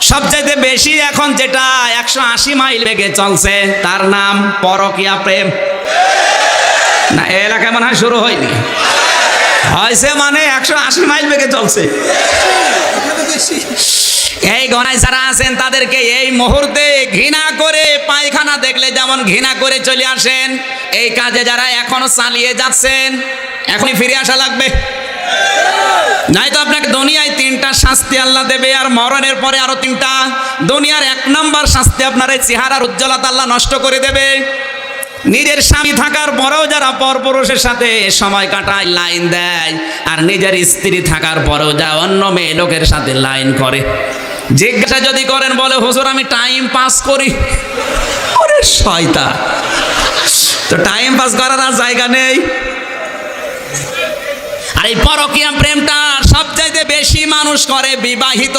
সবচাইতে বেশি এখন যেটা একশো আশি মাইল বেগে চলছে, তার নাম পরকিয়া প্রেম। না এলাকায় মনে হয় শুরু হয়নি। হয়েছে মানে একশো আশি মাইল বেগে চলছে। এই গণায় যারা আছেন, তাদেরকে এই মুহূর্তে ঘৃণা করে পায়খানা দেখলে যেমন ঘৃণা করে চলে আসেন। এই কাজে যারা এখনও চালিয়ে যাচ্ছেন, এখনই ফিরে আসা লাগবে। নাই তো আপনাকে দুনিয়ায় তিনটা শাস্তি আল্লাহ দেবে আর মরণের পরে আরও তিনটা। দুনিয়ার এক নম্বর শাস্তি আপনার এই চেহারার উজ্জ্বলতা আল্লাহ নষ্ট করে দেবে। নিজের স্বামী থাকার পরেও যারা পরপুরুষের সাথে সময় কাটায় লাইন দেয়, আর নিজের স্ত্রী থাকার পরেও যা অন্য মেয়ে লোকের সাথে লাইন করে। জিজ্ঞাসা যদি করেন, বলে, হুজুর, আমি টাইম পাস করি। ওরে শয়তা তো টাইম পাস করার আর জায়গা নেই। আর এই পরকীয়া প্রেমটা মানুষ করে বিবাহিত